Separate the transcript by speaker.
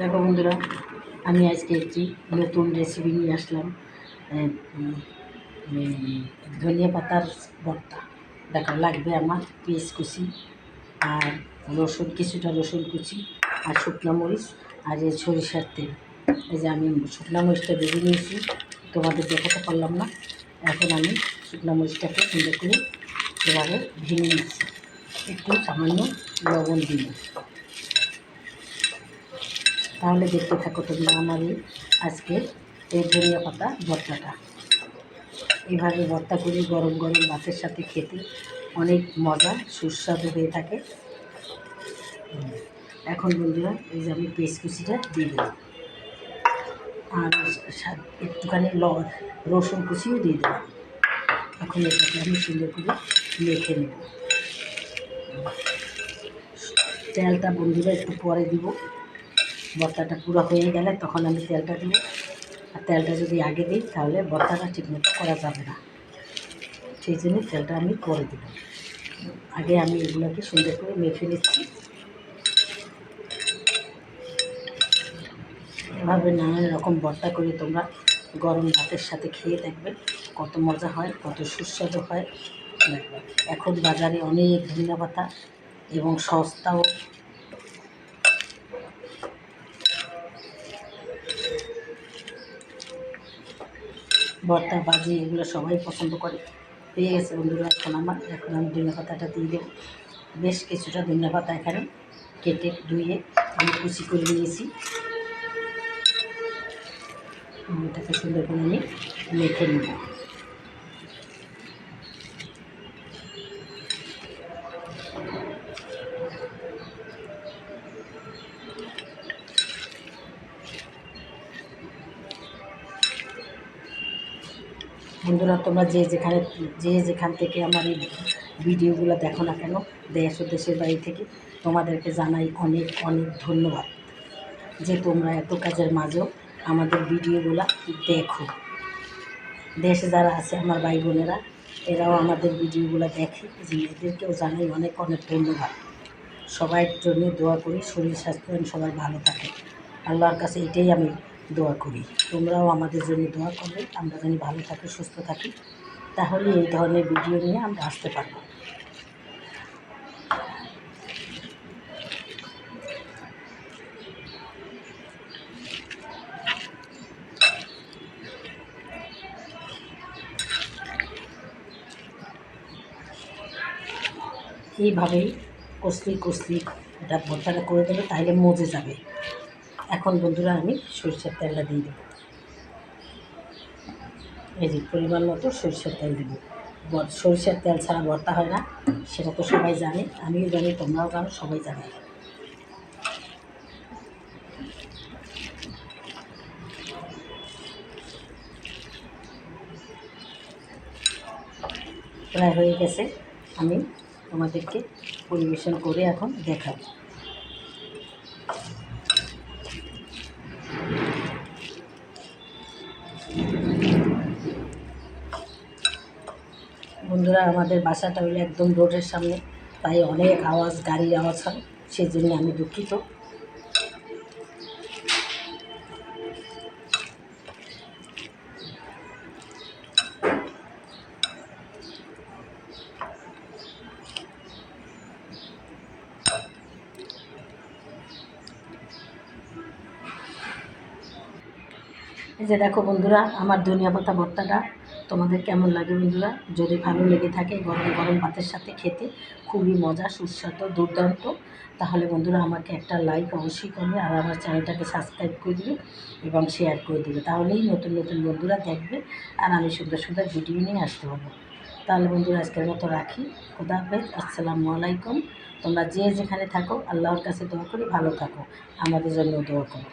Speaker 1: দেখো বন্ধুরা, আমি আজকে একটি নতুন রেসিপি নিয়ে আসলাম। ধনিয়া পাতার ভর্তা। দেখো, লাগবে আমার পেঁয়াজ কুচি আর রসুন, কিছুটা রসুন কুচি আর শুকনো মরিচ আর এই সরিষার তেল। এই যে আমি শুকনো মরিচটা ভেজে নিয়েছি, তোমাদের দেখাতে পারলাম না। এখন আমি শুকনো মরিচটাকে সুন্দর করে এভাবে ভেঙে নিচ্ছি। একটু সামান্য লবণ দিই তাহলে দেখতে থাকো তোমরা আমার এই আজকে এই ধনিয়া পাতা ভর্তাটা। এভাবে ভর্তা করে গরম গরম ভাতের সাথে খেতে অনেক মজা, সুস্বাদু হয়ে থাকে। এখন বন্ধুরা, এই যে আমি পেস্ট কুচিটা দিয়ে দেবো আর একটুখানি ল, রসুন কুচিও দিয়ে দেবো এখন এটাকে আমি সুন্দর করে মেখে নেব। তেলটা বন্ধুরা একটু পরে দিব। ভর্তাটা পুরো হয়ে গেলে তখন আমি তেলটা দিব আর তেলটা যদি আগে দিই তাহলে ভর্তাটা ঠিকমতো করা যাবে না। সেই জন্য তেলটা আমি করে দিব আগে আমি এগুলোকে সুন্দর করে মেখে নিচ্ছি। এভাবে নানান রকম ভর্তা করে তোমরা গরম ভাতের সাথে খেয়ে দেখবে কত মজা হয়, কত সুস্বাদু হয়। এখন বাজারে অনেক ধনিয়া পাতা এবং সস্তাও ভর্তা, ভাজি এগুলো সবাই পছন্দ করে। পেয়ে গেছে বন্ধুরা, এখন আমার, এখন আমি ধনিয়া পাতাটা দিয়ে দেবো। বেশ কিছুটা ধনিয়া পাতা এখানে কেটে ধুয়ে আমি কুচি করে নিয়েছি। এটাকে সুন্দর করে আমি মেখে নেব। বন্ধুরা, তোমরা যে যেখানে, যে যেখান থেকে আমার এই ভিডিওগুলো দেখো না কেন, দেশ ও দেশের বাড়ি থেকে তোমাদেরকে জানাই অনেক অনেক ধন্যবাদ যে তোমরা এত কাজের মাঝেও আমাদের ভিডিওগুলো দেখো। দেশে যারা আছে, আমার ভাই বোনেরা, এরাও আমাদের ভিডিওগুলো দেখে, যে এদেরকেও জানাই অনেক অনেক ধন্যবাদ। সবার জন্য দোয়া করি, শরীর স্বাস্থ্য সবাই ভালো থাকে। আল্লাহর কাছে এটাই আমি দোয়া করি। তোমরাও আমাদের জন্য দোয়া করবে। আমরা যেন ভালো থাকি, সুস্থ থাকি। তাহলে এই ধরনের ভিডিও নিয়ে আমরা আসতে পারব। এইভাবেই কষলি কষলি এটা ভর্তাটা করে দেবে তাহলে মজে যাবে। এখন বন্ধুরা আমি সরষের তেলটা দিয়ে দেবো। এই যে পরিমাণ মতো সরষের তেল দেবো। সরষের তেল ছাড়া ভর্তা হয় না সেটা তো সবাই জানে, আমিও জানি, তোমরাও জানো, সবাই জানে। প্রায় হয়ে গেছে, আমি তোমাদেরকে পরিবেশন করে এখন দেখাবো। বন্ধুরা, আমাদের বাসাটা হলো একদম রোডের সামনে, তাই অনেক আওয়াজ গাড়ির আওয়াজ হয় সেই জন্য আমি দুঃখিত। এই যে দেখো বন্ধুরা, আমার ধনিয়া পাতা ভর্তাটা। তোমাদের কেমন লাগে বন্ধুরা? যদি ভালো লেগে থাকে, গরম গরম ভাতের সাথে খেতে খুবই মজা, সুস্বাদু, দুর্দান্ত। তাহলে বন্ধুরা, আমাকে একটা লাইক অবশ্যই করবে আর আমার চ্যানেলটাকে সাবস্ক্রাইব করে দিবে এবং শেয়ার করে দেবে। তাহলেই নতুন নতুন বন্ধুরা দেখবে আর আমি সুন্দর সুন্দর ভিডিও নিয়ে আসতে পারব। তাহলে বন্ধুরা, আজকের মতো রাখি। খুদা হাফেজ, আসসালামু আলাইকুম। তোমরা যে যেখানে থাকো, আল্লাহর কাছে দোয়া করি, ভালো থাকো। আমাদের জন্য দোয়া করো।